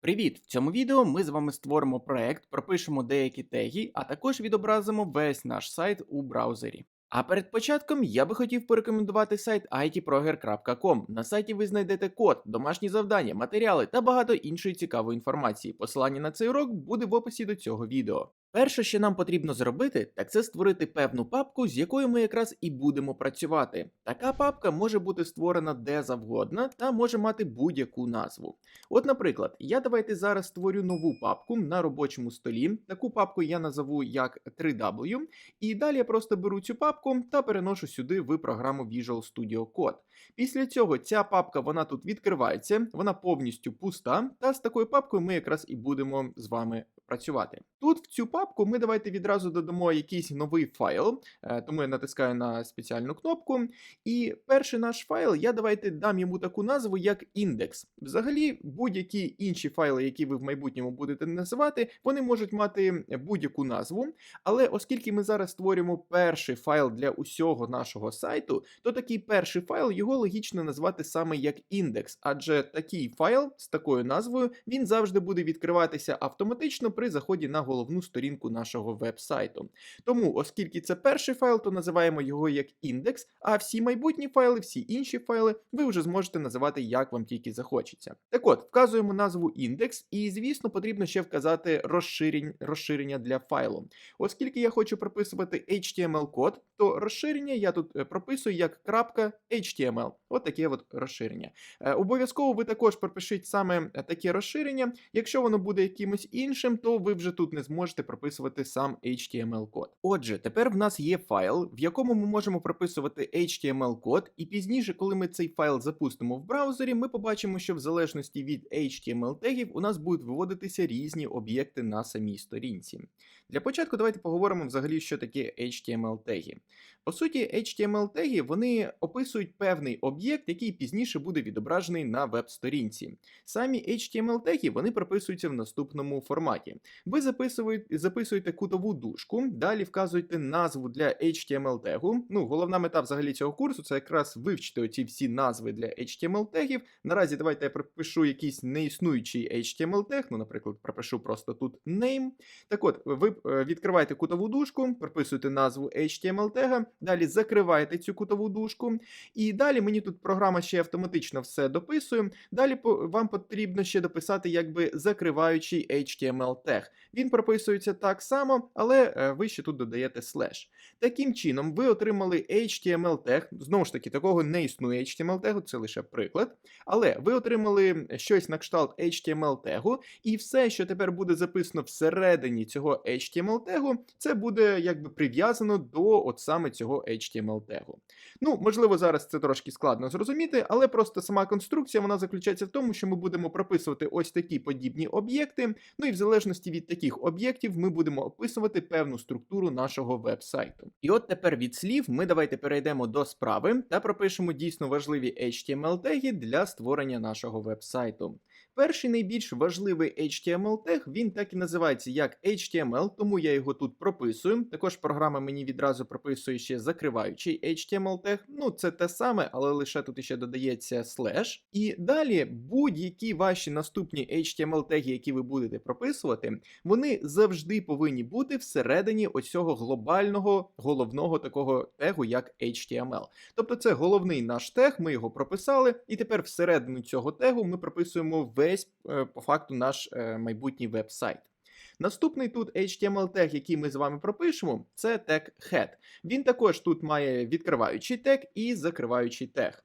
Привіт! В цьому відео ми з вами створимо проект, пропишемо деякі теги, а також відобразимо весь наш сайт у браузері. А перед початком я би хотів порекомендувати сайт itproger.com. На сайті ви знайдете код, домашні завдання, матеріали та багато іншої цікавої інформації. Посилання на цей урок буде в описі до цього відео. Перше, що нам потрібно зробити, так це створити певну папку, з якою ми якраз і будемо працювати. Така папка може бути створена де завгодно та може мати будь-яку назву. От, наприклад, я давайте зараз створю нову папку на робочому столі. Таку папку я назову як 3W, і далі я просто беру цю папку та переношу сюди в програму Visual Studio Code. Після цього ця папка вона тут відкривається, вона повністю пуста, та з такою папкою ми якраз і будемо з вами працювати. Тут в цю папку ми давайте відразу додамо якийсь новий файл, е, тому я натискаю на спеціальну кнопку. І перший наш файл я давайте дам йому таку назву, як індекс. Взагалі, будь-які інші файли, які ви в майбутньому будете називати, вони можуть мати будь-яку назву. Але оскільки ми зараз створюємо перший файл для усього нашого сайту, то такий перший файл його логічно назвати саме як індекс, адже такий файл з такою назвою він завжди буде відкриватися автоматично при заході на головну сторінку нашого веб-сайту. Тому, оскільки це перший файл, то називаємо його як індекс, а всі майбутні файли, всі інші файли ви вже зможете називати як вам тільки захочеться. Так от, вказуємо назву індекс, і, звісно, потрібно ще вказати розширення для файлу. Оскільки я хочу прописувати HTML-код, то розширення я тут е, прописую як .html. От таке от розширення. Е, Обов'язково ви також пропишіть саме е, таке розширення. Якщо воно буде якимось іншим, то ви вже тут не зможете прописувати сам HTML-код. Отже, тепер в нас є файл, в якому ми можемо прописувати HTML-код, і пізніше, коли ми цей файл запустимо в браузері, ми побачимо, що в залежності від HTML-тегів у нас будуть виводитися різні об'єкти на самій сторінці. Для початку давайте поговоримо взагалі, що таке HTML-теги. По суті, HTML-теги вони описують певний об'єкт, який пізніше буде відображений на веб-сторінці. Самі HTML-теги вони прописуються в наступному форматі. Ви записуєте, записуєте кутову дужку, далі вказуєте назву для HTML-тегу. Ну, головна мета взагалі цього курсу це якраз вивчити оці всі назви для HTML-тегів. Наразі давайте я пропишу якийсь неіснуючий HTML-тег, ну, наприклад, пропишу просто тут name. Так от, ви е, відкриваєте кутову дужку, прописуєте назву HTML-тега, далі закриваєте цю кутову дужку, і далі мені тут програма ще автоматично все дописує. Далі вам потрібно ще дописати якби закриваючий HTML-тег. Він прописується так само, але е, ви ще тут додаєте слеш. Таким чином, ви отримали HTML-тег. Знову ж таки, такого не існує HTML-тегу, це лише приклад. Але ви отримали щось на кшталт HTML-тегу, і все, що тепер буде записано всередині цього HTML-тегу, це буде якби прив'язано до от саме цього HTML-тегу. Ну, можливо, зараз це трошки складно зрозуміти, але просто сама конструкція вона заключається в тому, що ми будемо прописувати ось такі подібні об'єкти. Ну і в залежності від таких об'єктів ми будемо описувати певну структуру нашого веб-сайту. І от тепер від слів ми давайте перейдемо до справи та пропишемо дійсно важливі HTML-теги для створення нашого веб-сайту. Перший найбільш важливий HTML-тег, він так і називається як HTML, тому я його тут прописую. Також програма мені відразу прописує ще закриваючий HTML-тег. Ну, це те саме, але лише тут ще додається слеш. І далі будь-які ваші наступні HTML-теги, які ви будете прописувати, вони завжди повинні бути всередині ось цього глобального головного такого тегу, як HTML. Тобто це головний наш тег, ми його прописали, і тепер всередину цього тегу ми прописуємо весь е, по факту наш е, майбутній веб-сайт. Наступний тут HTML-тег, який ми з вами пропишемо, це тег head. Він також тут має відкриваючий тег і закриваючий тег.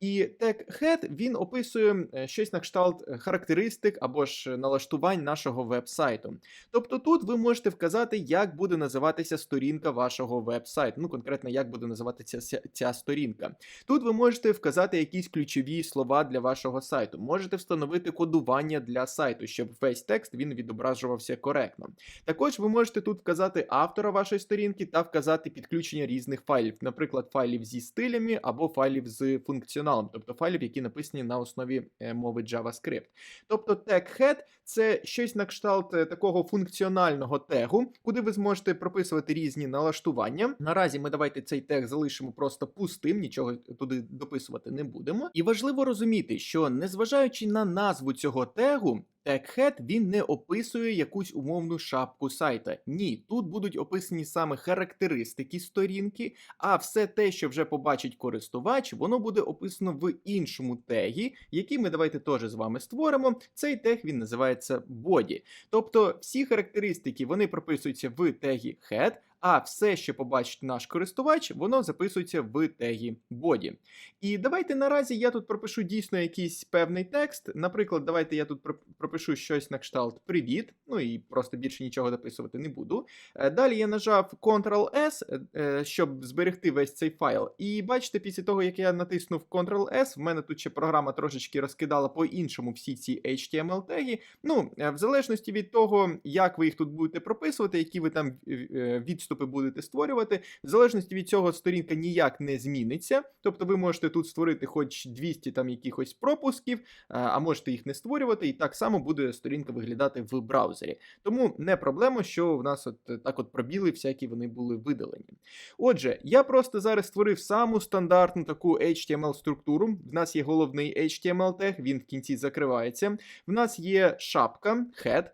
І тег head він описує е, щось на кшталт е, характеристик або ж налаштувань нашого веб-сайту. Тобто тут ви можете вказати, як буде називатися сторінка вашого веб-сайту. Ну, конкретно, як буде називатися ця, ця сторінка. Тут ви можете вказати якісь ключові слова для вашого сайту. Можете встановити кодування для сайту, щоб весь текст він відображувався коректно. Також ви можете тут вказати автора вашої сторінки та вказати підключення різних файлів, наприклад, файлів зі стилями або файлів з функціоналом, тобто файлів, які написані на основі е, мови JavaScript. Тобто тег head – це щось на кшталт е, такого функціонального тегу, куди ви зможете прописувати різні налаштування. Наразі ми давайте цей тег залишимо просто пустим, нічого туди дописувати не будемо. І важливо розуміти, що незважаючи на назву цього тегу, тег head він не описує якусь умовну шапку сайта. Ні, тут будуть описані саме характеристики сторінки, а все те, що вже побачить користувач, воно буде описано в іншому тегі, який ми давайте теж з вами створимо. Цей тег він називається body. Тобто всі характеристики вони прописуються в тегі head, а все, що побачить наш користувач, воно записується в тегі body. І давайте наразі я тут пропишу дійсно якийсь певний текст. Наприклад, давайте я тут пропишу щось на кшталт Привіт. Ну і просто більше нічого дописувати не буду. Е, Далі я нажав Ctrl-S, е, щоб зберегти весь цей файл. І бачите, після того, як я натиснув Ctrl-S, в мене тут ще програма трошечки розкидала по-іншому всі ці HTML теги. Ну, е, в залежності від того, як ви їх тут будете прописувати, які ви там е, відступи будете створювати, в залежності від цього сторінка ніяк не зміниться. Тобто ви можете тут створити хоч 200 там якихось пропусків, е, а можете їх не створювати, і так само буде сторінка виглядати в браузері. Тому не проблема, що в нас от е, так от пробіли, всякі вони були видалені. Отже, я просто зараз створив саму стандартну таку HTML структуру. В нас є головний HTML тег, він в кінці закривається. В нас є шапка head,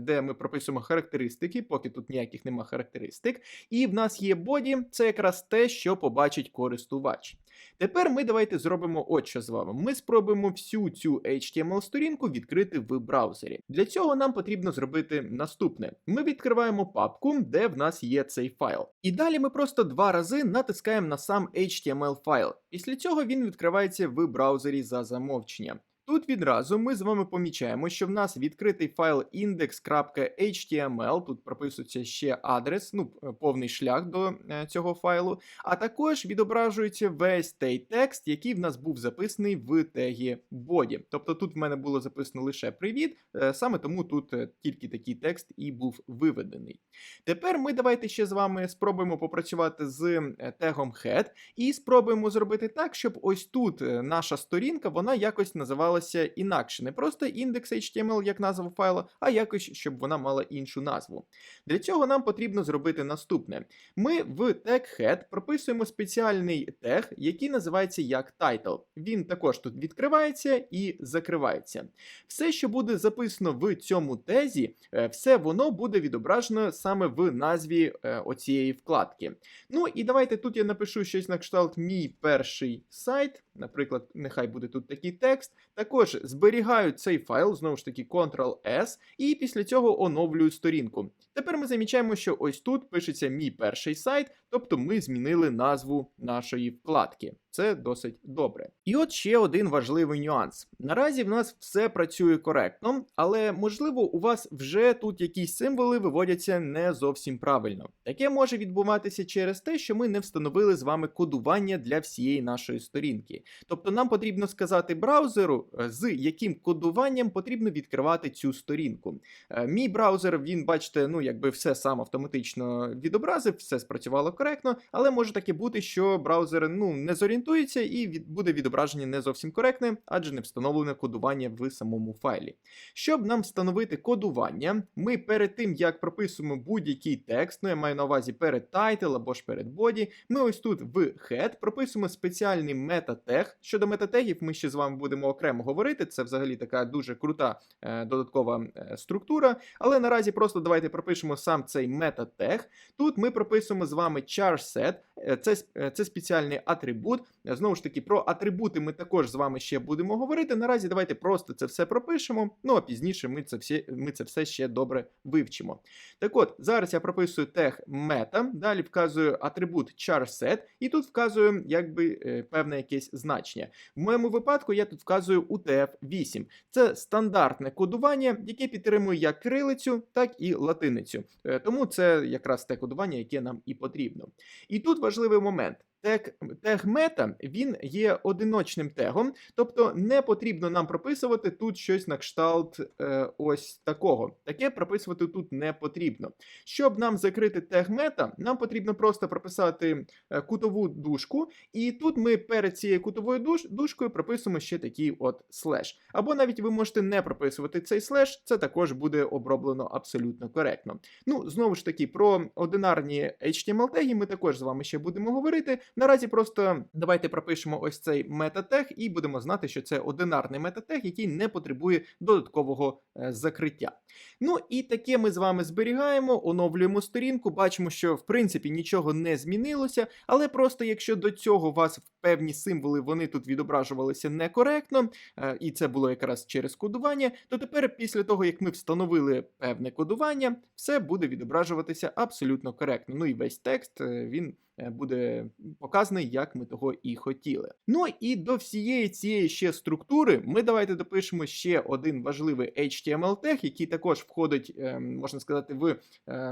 де ми прописуємо характеристики, поки тут ніяких нема характеристик. І в нас є body, це якраз те, що побачить користувач. Тепер ми давайте зробимо от що з вами. Ми спробуємо всю цю HTML-сторінку відкрити в браузері. Для цього нам потрібно зробити наступне: ми відкриваємо папку, де в нас є цей файл. І далі ми просто два рази натискаємо на сам HTML файл. Після цього він відкривається в браузері за замовченням. Тут відразу ми з вами помічаємо, що в нас відкритий файл index.html, тут прописується ще адрес, ну е, повний шлях до е, цього файлу, а також відображується весь той текст, який в нас був записаний в тегі body. Тобто тут в мене було записано лише привіт, е, саме тому тут тільки такий текст і був виведений. Тепер ми давайте ще з вами спробуємо попрацювати з тегом head і спробуємо зробити так, щоб ось тут наша сторінка вона якось називалася інакше. Не просто index.html як назва файлу, а якось, щоб вона мала іншу назву. Для цього нам потрібно зробити наступне: ми в тег head прописуємо спеціальний тег, який називається як title. Він також тут відкривається і закривається. Все, що буде записано в цьому тезі, е, все воно буде відображено саме в назві е, оцієї вкладки. Ну і давайте тут я напишу щось на кшталт мій перший сайт. Наприклад, нехай буде тут такий текст. Також зберігаю цей файл, знову ж таки, Ctrl-S, і після цього оновлюю сторінку. Тепер ми замічаємо, що ось тут пишеться мій перший сайт, тобто ми змінили назву нашої вкладки. Це досить добре. І от ще один важливий нюанс. Наразі в нас все працює коректно, але можливо у вас вже тут якісь символи виводяться не зовсім правильно. Таке може відбуватися через те, що ми не встановили з вами кодування для всієї нашої сторінки. Тобто нам потрібно сказати браузеру, е, з яким кодуванням потрібно відкривати цю сторінку. Е, Мій браузер, він, бачите, ну якби все сам автоматично відобразив, все спрацювало коректно, але може таке бути, що браузер ну не зорієнтується і від, буде відображення не зовсім коректне, адже не встановлене кодування в самому файлі. Щоб нам встановити кодування, ми перед тим як прописуємо будь-який текст, ну я маю на увазі перед title або ж перед body, ми ось тут в head прописуємо спеціальний метатег. Щодо метатегів, ми ще з вами будемо окремо говорити. Це взагалі така дуже крута е, додаткова е, структура. Але наразі просто давайте пропишемо сам цей метатег. Тут ми прописуємо з вами charset, е, це, е, це спеціальний атрибут. Знову ж таки, про атрибути ми також з вами ще будемо говорити. Наразі давайте просто це все пропишемо. Ну а пізніше ми це все, ми це все ще добре вивчимо. Так от, зараз я прописую тег meta, далі вказую атрибут charset, і тут вказую якби е, певне якесь значення. В моєму випадку я тут вказую UTF-8. Це стандартне кодування, яке підтримує як кирилицю, так і латиницю. Е, Тому це якраз те кодування, яке нам і потрібно. І тут важливий момент. Тег, тег мета він є одиночним тегом, тобто не потрібно нам прописувати тут щось на кшталт е, ось такого. Таке прописувати тут не потрібно. Щоб нам закрити тег мета, нам потрібно просто прописати е, кутову дужку, і тут ми перед цією кутовою душ, дужкою прописуємо ще такий от слеш. Або навіть ви можете не прописувати цей слеш, це також буде оброблено абсолютно коректно. Ну, знову ж таки, про одинарні HTML теги ми також з вами ще будемо говорити. Наразі просто давайте пропишемо ось цей метатег і будемо знати, що це одинарний метатег, який не потребує додаткового е, закриття. Ну і таке ми з вами зберігаємо, оновлюємо сторінку, бачимо, що в принципі нічого не змінилося, але просто якщо до цього вас вас певні символи вони тут відображувалися некоректно, е, і це було якраз через кодування, то тепер, після того як ми встановили певне кодування, все буде відображуватися абсолютно коректно. Ну і весь текст е, він е, буде показаний, як ми того і хотіли. Ну і до всієї цієї ще структури ми давайте допишемо ще один важливий HTML тег, який також входить, можна сказати, в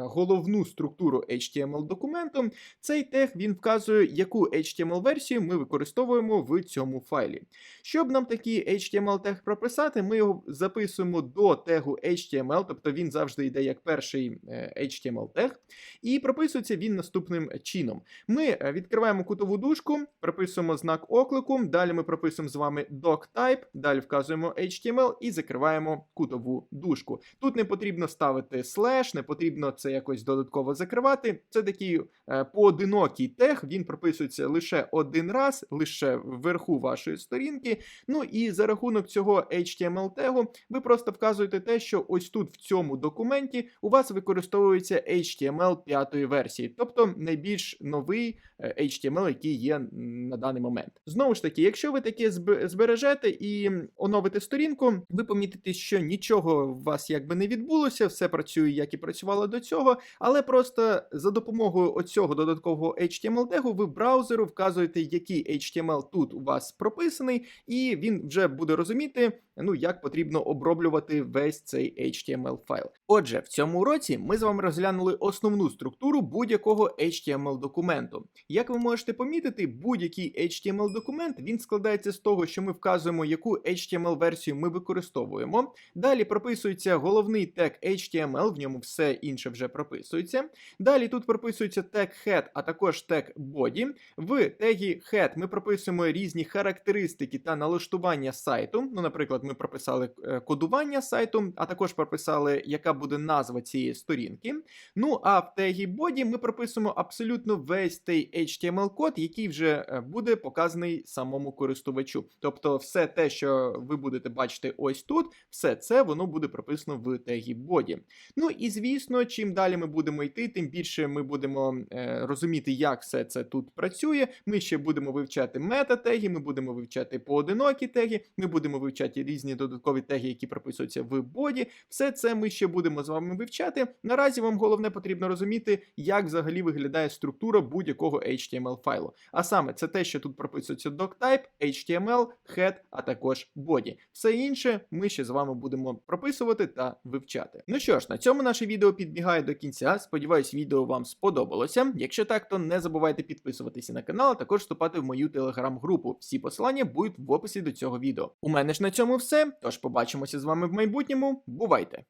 головну структуру HTML документу. Цей тег він вказує, яку HTML версію ми використовуємо в цьому файлі. Щоб нам такий HTML тег прописати, ми його записуємо до тегу HTML, тобто він завжди йде як перший е, HTML тег, і прописується він наступним чином. Ми е, відкриваємо кутову дужку, прописуємо знак оклику, далі ми прописуємо з вами doctype, далі вказуємо HTML і закриваємо кутову дужку. Тут не потрібно ставити слеш, не потрібно це якось додатково закривати. Це такий е, поодинокий тег, він прописується лише один раз, лише вверху вашої сторінки. Ну і за рахунок цього HTML тегу ви просто вказуєте те, що ось тут в цьому документі у вас використовується HTML п'ятої версії, тобто найбільш новий е, HTML, який є на даний момент. Знову ж таки, якщо ви таке збережете і оновите сторінку, ви помітите, що нічого у вас якби не відбулося, все працює, як і працювало до цього, але просто за допомогою оцього додаткового HTML тегу ви в браузеру вказуєте, HTML тут у вас прописаний, і він вже буде розуміти, ну як потрібно оброблювати весь цей HTML файл. Отже, в цьому уроці ми з вами розглянули основну структуру будь-якого HTML документу. Як ви можете помітити, будь-який HTML документ він складається з того, що ми вказуємо, яку HTML версію ми використовуємо. Далі прописується головний тег HTML, в ньому все інше вже прописується. Далі тут прописується тег head, а також тег body. В тегі head ми прописуємо різні характеристики та налаштування сайту. Ну, наприклад, ми прописали е, кодування сайту, а також прописали, яка буде назва цієї сторінки. Ну а в тегі body ми прописуємо абсолютно весь той HTML-код, який вже е, буде показаний самому користувачу. Тобто, все те, що ви будете бачити ось тут, все це воно буде прописано в тегі body. Ну і звісно, чим далі ми будемо йти, тим більше ми будемо е, розуміти, як все це тут працює. Ми ще будемо вивчати мета-теги, ми будемо вивчати поодинокі теги, ми будемо вивчати різні додаткові теги, які прописуються в боді. Все це ми ще будемо з вами вивчати. Наразі вам головне потрібно розуміти, як взагалі виглядає структура будь-якого HTML файлу. А саме це те, що тут прописується doctype, HTML, head, а також body. Все інше ми ще з вами будемо прописувати та вивчати. Ну що ж, на цьому наше відео підбігає до кінця. Сподіваюсь, відео вам сподобалося. Якщо так, то не забувайте підписуватися на канал, а також вступати в мою телеграм-групу. Всі посилання будуть в описі до цього відео. У мене ж на цьому все. Тож побачимося з вами в майбутньому. Бувайте!